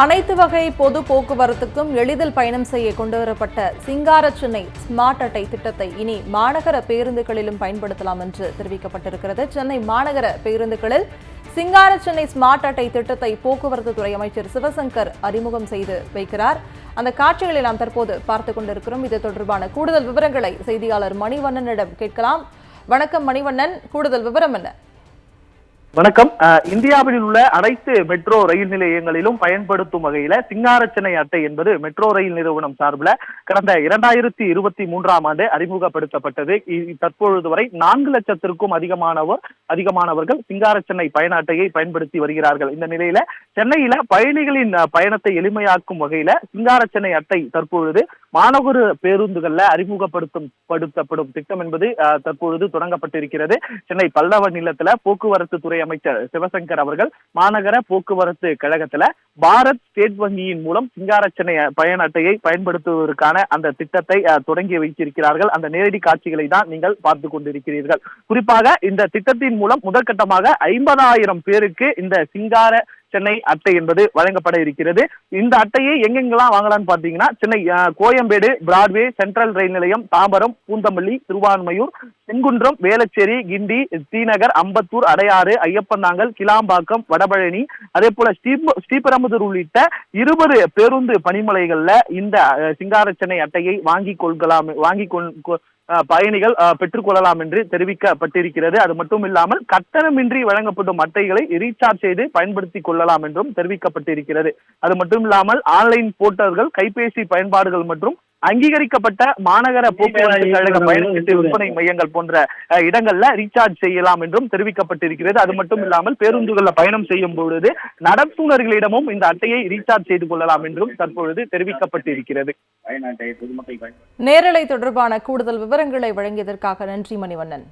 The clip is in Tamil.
அனைத்து வகை பொது போக்குவரத்துக்கும் எளிதில் பயணம் செய்ய கொண்டுவரப்பட்ட சிங்கார சென்னை ஸ்மார்ட் அட்டை திட்டத்தை இனி மாநகர பேருந்துகளிலும் பயன்படுத்தலாம் என்று தெரிவிக்கப்பட்டிருக்கிறது. சென்னை மாநகர பேருந்துகளில் சிங்கார சென்னை ஸ்மார்ட் அட்டை திட்டத்தை போக்குவரத்து துறை அமைச்சர் சிவசங்கர் அறிமுகம் செய்து வைக்கிறார். அந்த காட்சிகளை நாம் தற்போது பார்த்து கொண்டிருக்கிறோம். இது தொடர்பான கூடுதல் விவரங்களை செய்தியாளர் மணிவண்ணனிடம் கேட்கலாம். வணக்கம் மணிவண்ணன். கூடுதல் விவரம் என்ன? வணக்கம். இந்தியாவில் உள்ள அனைத்து மெட்ரோ ரயில் நிலையங்களிலும் பயன்படுத்தும் வகையில சிங்கார சென்னை அட்டை என்பது மெட்ரோ ரயில் நிறுவனம் சார்பில் கடந்த இரண்டாயிரத்தி இருபத்தி மூன்றாம் ஆண்டு அறிமுகப்படுத்தப்பட்டது. தற்பொழுது வரை நான்கு லட்சத்திற்கும் அதிகமானவர் அதிகமானவர்கள் சிங்கார சென்னை பயண அட்டையை பயன்படுத்தி வருகிறார்கள். இந்த நிலையில சென்னையில பயணிகளின் பயணத்தை எளிமையாக்கும் வகையில சிங்கார சென்னை அட்டை தற்பொழுது மாநகர பேருந்துகள்ல அறிமுகப்படுத்தும் படுத்தப்படும் திட்டம் என்பது அஹ், தற்பொழுது தொடங்கப்பட்டிருக்கிறது. சென்னை பல்லவ நிலத்துல போக்குவரத்து துறை அமைச்சர் சிவசங்கர் அவர்கள் மாநகர போக்குவரத்து கழகத்துல பாரத் ஸ்டேட் வங்கியின் மூலம் சிங்கார பயண அட்டையை பயன்படுத்துவதற்கான அந்த திட்டத்தை தொடங்கி வைத்திருக்கிறார்கள். அந்த நேரடி காட்சிகளை தான் நீங்கள் பார்த்து கொண்டிருக்கிறீர்கள். குறிப்பாக இந்த திட்டத்தின் மூலம் முதற்கட்டமாக ஐம்பதாயிரம் பேருக்கு இந்த சிங்கார சென்னை அட்டை என்பது வழங்கப்பட இருக்கிறது. இந்த அட்டையை எங்கெங்கெல்லாம் வாங்கலாம்னு பாத்தீங்கன்னா சென்னை கோயம்பேடு பிராட்வே சென்ட்ரல் ரயில் நிலையம் தாம்பரம் பூந்தமல்லி திருவான்மையூர் செங்குன்றம் வேளச்சேரி கிண்டி ஸ்ரீநகர் அம்பத்தூர் அடையாறு ஐயப்பந்தாங்கல் கிளாம்பாக்கம் வடபழனி அதே போல ஸ்ரீப- ஸ்ரீபெரும்புதூர் உள்ளிட்ட இருபது பேருந்து பணிமலைகள்ல இந்த சிங்கார சென்னை அட்டையை வாங்கி கொள்கலாம் வாங்கி கொள் பயணிகள் பெற்றுக்கொள்ளலாம் என்று தெரிவிக்கப்பட்டிருக்கிறது. அது மட்டும் இல்லாமல் கட்டணமின்றி வழங்கப்படும் அட்டைகளை ரீசார்ஜ் செய்து பயன்படுத்தி கொள்ளலாம் என்றும் தெரிவிக்கப்பட்டிருக்கிறது. அது மட்டும் இல்லாமல் ஆன்லைன் போர்ட்டல்கள் கைபேசி பயன்பாடுகள் மற்றும் அங்கீகரிக்கப்பட்ட மாநகர போக்குவரத்து கழக பயணச்சீட்டு விற்பனை மையங்கள் போன்ற இடங்கள்ல ரீசார்ஜ் செய்யலாம் என்றும் தெரிவிக்கப்பட்டிருக்கிறது. அது மட்டும் இல்லாமல் பேருந்துகள்ல பயணம் செய்யும் பொழுது நடத்துனர்களிடமும் இந்த அட்டையை ரீசார்ஜ் செய்து கொள்ளலாம் என்றும் தற்பொழுது தெரிவிக்கப்பட்டிருக்கிறது. நேரலை தொடர்பான கூடுதல் விவரங்களை வழங்கியதற்காக நன்றி மணிவண்ணன்.